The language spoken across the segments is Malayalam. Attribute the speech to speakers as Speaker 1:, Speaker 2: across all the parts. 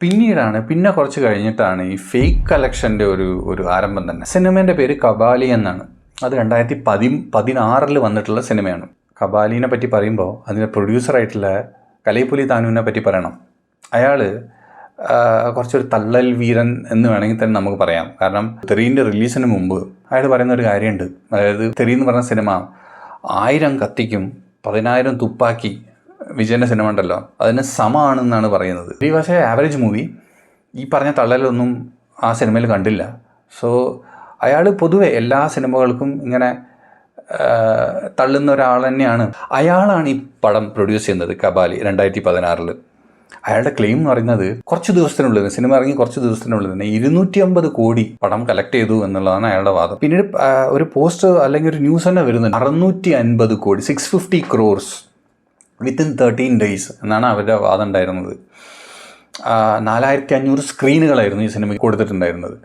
Speaker 1: പിന്നീടാണ് പിന്നെ കുറച്ച് കഴിഞ്ഞിട്ടാണ് ഈ ഫേക്ക് കളക്ഷന്റെ ഒരു ഒരു ആരംഭം തന്നെ. സിനിമേന്റെ പേര് കബാലി എന്നാണ്. അത് രണ്ടായിരത്തി പതി പതിനാറിൽ വന്നിട്ടുള്ള സിനിമയാണ്. കബാലിനെ പറ്റി പറയുമ്പോൾ അതിന്റെ പ്രൊഡ്യൂസറായിട്ടുള്ള കലൈപ്പുലി താനുവിനെ പറ്റി പറയണം. അയാൾ കുറച്ചൊരു തള്ളൽ വീരൻ എന്ന് വേണമെങ്കിൽ തന്നെ നമുക്ക് പറയാം. കാരണം തെറീന്റെ റിലീസിന് മുമ്പ് അയാൾ പറയുന്ന ഒരു കാര്യമുണ്ട്. അതായത് തെറി എന്ന് പറഞ്ഞ സിനിമ ആയിരം കത്തിക്കും പതിനായിരം തുപ്പാക്കി വിജയന്റെ സിനിമ ഉണ്ടല്ലോ അതിന് സമാണെന്നാണ് പറയുന്നത്. ഈ പക്ഷേ ആവറേജ് മൂവി ഈ പറഞ്ഞ തള്ളലൊന്നും ആ സിനിമയിൽ കണ്ടില്ല. സോ അയാൾ പൊതുവെ എല്ലാ സിനിമകൾക്കും ഇങ്ങനെ തള്ളുന്ന ഒരാൾ തന്നെയാണ്. അയാളാണ് ഈ പടം പ്രൊഡ്യൂസ് ചെയ്യുന്നത് കബാലി രണ്ടായിരത്തി പതിനാറിൽ അയാളുടെ ക്ലെയിം എന്ന് പറയുന്നത് കുറച്ച് ദിവസത്തിനുള്ളിൽ സിനിമ ഇറങ്ങി കുറച്ച് ദിവസത്തിനുള്ളിൽ തന്നെ ഇരുന്നൂറ്റി അമ്പത് കോടി പടം കളക്ട് ചെയ്തു എന്നുള്ളതാണ് അയാളുടെ വാദം. പിന്നീട് ഒരു പോസ്റ്റ് അല്ലെങ്കിൽ ഒരു ന്യൂസ് തന്നെ വരുന്നുണ്ട്. അറുന്നൂറ്റി അൻപത് കോടി six fifty crores within thirteen days എന്നാണ് അവരുടെ വാദം ഉണ്ടായിരുന്നത്. നാലായിരത്തി അഞ്ഞൂറ് സ്ക്രീനുകളായിരുന്നു ഈ സിനിമയ്ക്ക് കൊടുത്തിട്ടുണ്ടായിരുന്നത്.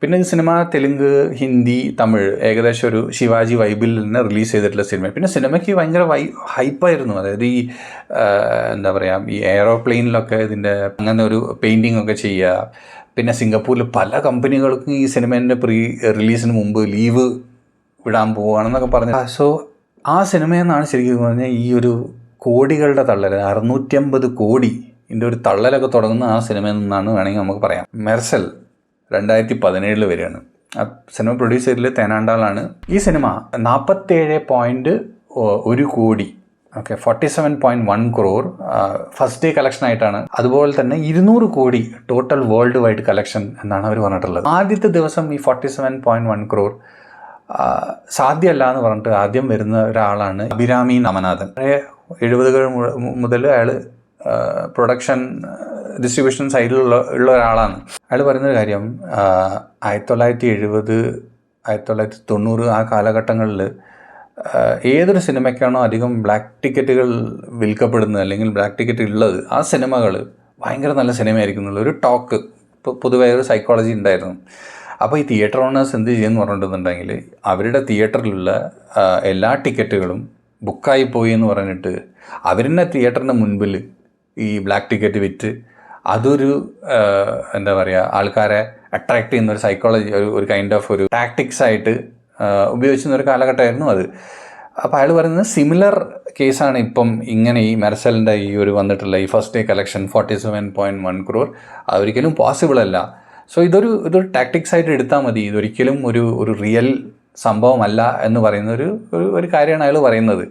Speaker 1: പിന്നെ ഈ സിനിമ തെലുങ്ക് ഹിന്ദി തമിഴ് ഏകദേശം ഒരു ശിവാജി വൈബിൽ തന്നെ റിലീസ് ചെയ്തിട്ടുള്ള സിനിമ പിന്നെ സിനിമയ്ക്ക് ഭയങ്കര വൈ ഹൈപ്പായിരുന്നു അതായത് ഈ എന്താ പറയുക ഈ എയറോപ്ലെയിനിലൊക്കെ ഇതിന്റെ അങ്ങനെ ഒരു പെയിന്റിംഗ് ഒക്കെ ചെയ്യുക. പിന്നെ സിംഗപ്പൂരിൽ പല കമ്പനികൾക്കും ഈ സിനിമേന്റെ പ്രീ റിലീസിന് മുമ്പ് ലീവ് വിടാൻ പോവുകയാണെന്നൊക്കെ പറഞ്ഞു. സോ ആ സിനിമയെന്നാണ് ശരിക്കും പറഞ്ഞാൽ ഈ ഒരു കോടികളുടെ തള്ളൽ അറുന്നൂറ്റമ്പത് കോടി. ഇതിന്റെ ഒരു തള്ളലൊക്കെ തുടങ്ങുന്ന ആ സിനിമയിൽ നിന്നാണ് വേണമെങ്കിൽ നമുക്ക് പറയാം. മെർസൽ രണ്ടായിരത്തി പതിനേഴിൽ വരികയാണ്. ആ സിനിമ പ്രൊഡ്യൂസ് ചെയ്തതിൽ തേനാണ്ടാളാണ്. ഈ സിനിമ നാൽപ്പത്തേഴ് പോയിന്റ് ഒരു കോടി. Okay forty seven point one crore first day collection ആയിട്ടാണ്. അതുപോലെ തന്നെ ഇരുന്നൂറ് കോടി ടോട്ടൽ വേൾഡ് വൈഡ് കളക്ഷൻ എന്നാണ് അവർ പറഞ്ഞിട്ടുള്ളത്. ആദ്യത്തെ ദിവസം ഈ forty seven point one crore സാധ്യമല്ല എന്ന് പറഞ്ഞിട്ട് ആദ്യം വരുന്ന ഒരാളാണ് അഭിരാമി നമനാഥൻ. എഴുപതുകൾ മുതൽ അയാൾ പ്രൊഡക്ഷൻ ഡിസ്ട്രിബ്യൂഷൻ സൈഡിലുള്ള ഉള്ള ഒരാളാണ്. അയാൾ പറയുന്നൊരു കാര്യം ആയിരത്തി തൊള്ളായിരത്തി എഴുപത് ആയിരത്തി തൊള്ളായിരത്തി തൊണ്ണൂറ് ആ കാലഘട്ടങ്ങളിൽ ഏതൊരു സിനിമയ്ക്കാണോ അധികം ബ്ലാക്ക് ടിക്കറ്റുകൾ വിൽക്കപ്പെടുന്നത് അല്ലെങ്കിൽ ബ്ലാക്ക് ടിക്കറ്റ് ഉള്ളത് ആ സിനിമകൾ ഭയങ്കര നല്ല സിനിമയായിരിക്കും എന്നുള്ള ഒരു ടോക്ക് പൊതുവേ ഒരു സൈക്കോളജി ഉണ്ടായിരുന്നു. അപ്പോൾ ഈ തിയേറ്റർ ഓണേഴ്സ് എന്ത് ചെയ്യുമെന്ന് പറഞ്ഞിട്ടുണ്ടെങ്കിൽ അവരുടെ തിയേറ്ററിലുള്ള എല്ലാ ടിക്കറ്റുകളും ബുക്കായി പോയി എന്ന് പറഞ്ഞിട്ട് അവരെന്നെ തിയേറ്ററിന്റെ മുൻപിൽ ഈ ബ്ലാക്ക് ടിക്കറ്റ് വിറ്റ് അതൊരു എന്താ പറയുക ആൾക്കാരെ അട്രാക്ട് ചെയ്യുന്ന ഒരു സൈക്കോളജി ഒരു ഒരു കൈൻഡ് ഓഫ് ഒരു ടാക്ടിക്സ് ആയിട്ട് ഉപയോഗിച്ചിരുന്ന ഒരു കാലഘട്ടമായിരുന്നു അത്. അപ്പോൾ അയാൾ പറയുന്നത് സിമിലർ കേസാണ് ഇപ്പം ഇങ്ങനെ ഈ മെർസലിന്റെ ഈ ഒരു വന്നിട്ടുള്ള ഈ first day collection forty seven point one crore അതൊരിക്കലും പോസിബിൾ അല്ല. സോ ഇതൊരു ഇതൊരു ടാക്ടിക്സ് ആയിട്ട് എടുത്താൽ മതി. ഇതൊരിക്കലും ഒരു ഒരു റിയൽ സംഭവമല്ല എന്ന് പറയുന്ന ഒരു ഒരു കാര്യമാണ് അയാൾ പറയുന്നത്.